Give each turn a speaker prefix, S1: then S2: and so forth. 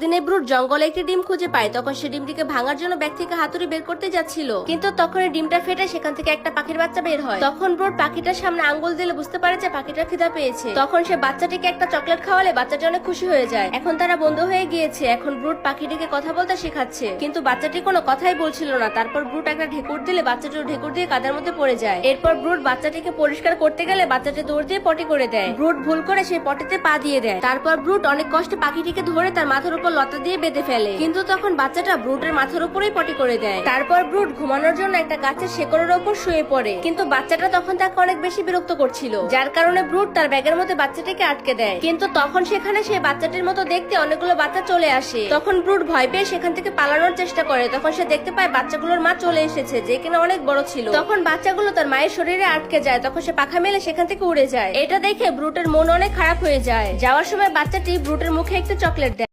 S1: একদিনে ব্রুট জঙ্গলে একটি ডিম খুঁজে পায়। তখন সে ডিমটিকে ভাঙার জন্য ব্যাগ থেকে হাতুড়ি বের করতে যাচ্ছিল। কিন্তু তখন ডিমটা ফেটে সেখান থেকে একটা পাখির বাচ্চা বের হয়। তখন ব্রুট পাখিটার সামনে আঙ্গুল দিলে বুঝতে পারে যে পাখিটার খিদা পেয়েছে। তখন সে বাচ্চাটিকে একটা চকলেট খাওয়ালে বাচ্চাটি অনেক খুশি হয়ে যায়। এখন তারা বন্ধু হয়ে গিয়েছে। এখন ব্রুট পাখিটিকে কথা বলতে শেখাচ্ছে। কিন্তু বাচ্চাটি কোনো কথাই বলছিল না। তারপর ব্রুট একটা ঢেকুর দিলে বাচ্চাটিও ঢেকুর দিয়ে কাদার মধ্যে পড়ে যায়। এরপর ব্রুট বাচ্চাটিকে পরিষ্কার করতে গেলে বাচ্চাটি দৌড় দিয়ে পটি করে দেয়। ব্রুট ভুল করে সেই পটিতে পা দিয়ে দেয়। তারপর ব্রুট অনেক কষ্টে পাখিটিকে ধরে তার মাথার উপর লতা দিয়ে বেঁধে ফেলে। কিন্তু তখন বাচ্চাটা ব্রুটের মাথার উপরেই পটি করে দেয়। তারপর ব্রুট ঘুমানোর জন্য একটা গাছের শেকড়ের উপর শুয়ে পড়ে। কিন্তু বাচ্চাটা তখন তাকে অনেক বেশি বিরক্ত করছিল। যার কারণে ব্রুট তার ব্যাগের মধ্যে বাচ্চাটিকে আটকে দেয়। কিন্তু তখন সেখানে সেই বাচ্চাটির মতো দেখতে অনেকগুলো বাচ্চা চলে আসে। তখন ব্রুট ভয় পেয়ে সেখান থেকে পালানোর চেষ্টা করে। তখন সে দেখতে পায় বাচ্চাগুলোর মা চলে এসেছে, যে কিনা অনেক বড় ছিল। তখন বাচ্চাগুলো তার মায়ের শরীরে আটকে যায়। তখন সে পাখা মেলে সেখান থেকে উড়ে যায়। এটা দেখে ব্রুটের মন অনেক খারাপ হয়ে যায়। যাওয়ার সময় বাচ্চাটি ব্রুটের মুখে একটু চকলেট দেয়।